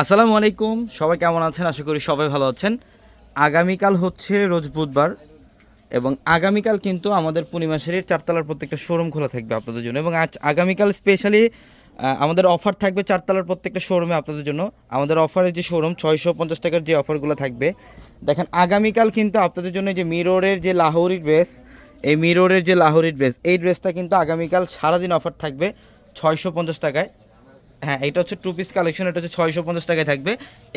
আসসালামু আলাইকুম। সবাই কেমন আছেন? আশা করি সবাই ভালো আছেন। আগামীকাল হচ্ছে রোজ বুধবার এবং আগামীকাল কিন্তু আমাদের পূর্ণিমাসের চারতলার প্রত্যেকটা শোরুম খোলা থাকবে আপনাদের জন্য এবং আজ আগামীকাল স্পেশালি আমাদের অফার থাকবে চারতলার প্রত্যেকটা শোরুমে আপনাদের জন্য। আমাদের অফারের যে শোরুম ছয়শো পঞ্চাশ টাকার যে অফারগুলো থাকবে। দেখেন, আগামীকাল কিন্তু আপনাদের জন্য যে মিররের যে লাহোরি ড্রেস এই মিররের যে লাহোরি ড্রেস এই ড্রেসটা কিন্তু আগামীকাল সারাদিন অফার থাকবে ছয়শো পঞ্চাশ টাকায়। হ্যাঁ এটা হচ্ছে টু পিস কালেকশন এটা হচ্ছে ছয়শো পঞ্চাশ টাকায় থাকবে।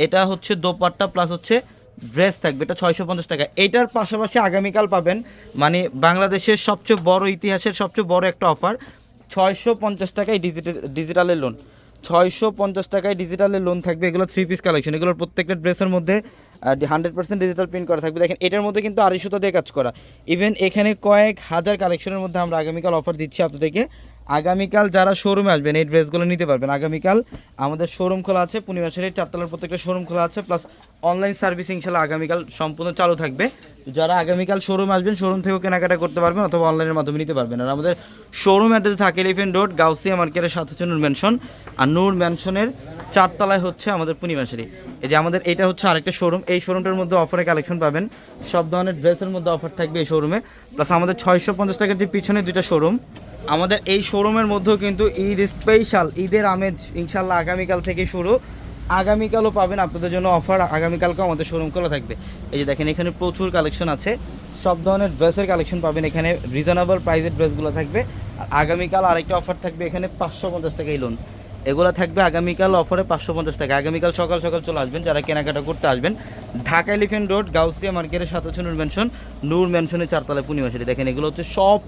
এটা হচ্ছে দোপাট্টা প্লাস হচ্ছে ড্রেস থাকবে, এটা ছয়শো পঞ্চাশ টাকা। এটার পাশাপাশি আগামীকাল পাবেন মানে বাংলাদেশের সবচেয়ে বড়, ইতিহাসের সবচেয়ে বড় একটা অফার ছয়শো পঞ্চাশ টাকায় ডিজিটাল ডিজিটালের লোন ছয়শো পঞ্চাশ টাকায় ডিজিটালের লোন থাকবে, এগুলো থ্রি পিস কালেকশন এগুলোর প্রত্যেকটা ড্রেসের মধ্যে হান্ড্রেড পার্সেন্ট ডিজিটাল প্রিন্ট করা থাকবে। দেখেন, এটার মধ্যে কিন্তু আড়াই সুতা দিয়ে কাজ করা। ইভেন এখানে কয়েক হাজার কালেকশনের মধ্যে আমরা আগামীকাল অফার দিচ্ছি আপনাদেরকে। আগামীকাল যারা শোরুমে আসবেন, এই ড্রেসগুলো নিতে পারবেন। আগামীকাল আমাদের শোরুম খোলা আছে, পূর্ণিমা পূর্ণিমাসের চারতলার প্রত্যেকটা শোরুম খোলা আছে প্লাস অনলাইন সার্ভিস ইনশাল্লাহ আগামীকাল সম্পূর্ণ চালু থাকবে। যারা আগামীকাল শোরুম আসবেন শোরুম থেকেও কেনাকাটা করতে পারবেন অথবা অনলাইনের মাধ্যমে নিতে পারবেন। আর আমাদের শোরুম অ্যাড্রেস থাকে এলিফেন্ট রোড গাউসিয়া মার্কেটের সাথে হচ্ছে নূর ম্যানশন আর নূর ম্যানশনের চারতলায় হচ্ছে আমাদের পূর্ণিমাশারি এই যে আমাদের এটা হচ্ছে আরেকটা শোরুম এই শোরুমটার মধ্যে অফারে কালেকশন পাবেন। সব ধরনের ড্রেসের মধ্যে অফার থাকবে এই শোরুমে প্লাস আমাদের ছয়শো পঞ্চাশ টাকার যে পিছনে দুইটা শোরুম আমাদের এই শোরুমের মধ্যেও কিন্তু ঈদ স্পেশাল ঈদের আমেজ ইনশাল্লাহ আগামীকাল থেকে শুরু। আগামীকালও পাবেন আপনাদের জন্য অফার আগামীকালকেও আমাদের শোরুম খোলা থাকবে। এই যে দেখেন, এখানে প্রচুর কালেকশন আছে। সব ধরনের ড্রেসের কালেকশন পাবেন এখানে। রিজনেবল প্রাইসের ড্রেসগুলো থাকবে। আর আগামীকাল আরেকটা অফার থাকবে এখানে পাঁচশো পঞ্চাশ টাকাই লোন এগুলো থাকবে আগামীকাল অফারে পাঁচশো পঞ্চাশ টাকা। আগামীকাল সকাল সকাল চলে আসবেন, যারা কেনাকাটা করতে আসবেন। ঢাকা এলিফেন্ট রোড গাউসিয়া মার্কেটের সাথে হচ্ছে নূর ম্যানশন। নূর ম্যানশনের চারতলায় পূর্ণিমাশারি দেখেন, এগুলো হচ্ছে সব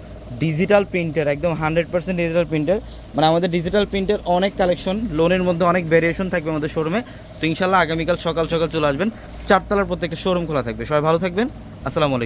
ডিজিটাল প্রিন্টার একদম হান্ড্রেড পার্সেন্ট ডিজিটাল প্রিন্টার মানে আমাদের ডিজিটাল প্রিন্টের অনেক কালেকশন লোনের মধ্যে অনেক ভেরিয়েশন থাকবে আমাদের শোরুমে তো ইনশাল্লাহ আগামীকাল সকাল সকাল চলে আসবেন। চারতলার প্রত্যেকটা শোরুম খোলা থাকবে। সবাই ভালো থাকবেন। আসসালামু আলাইকুম।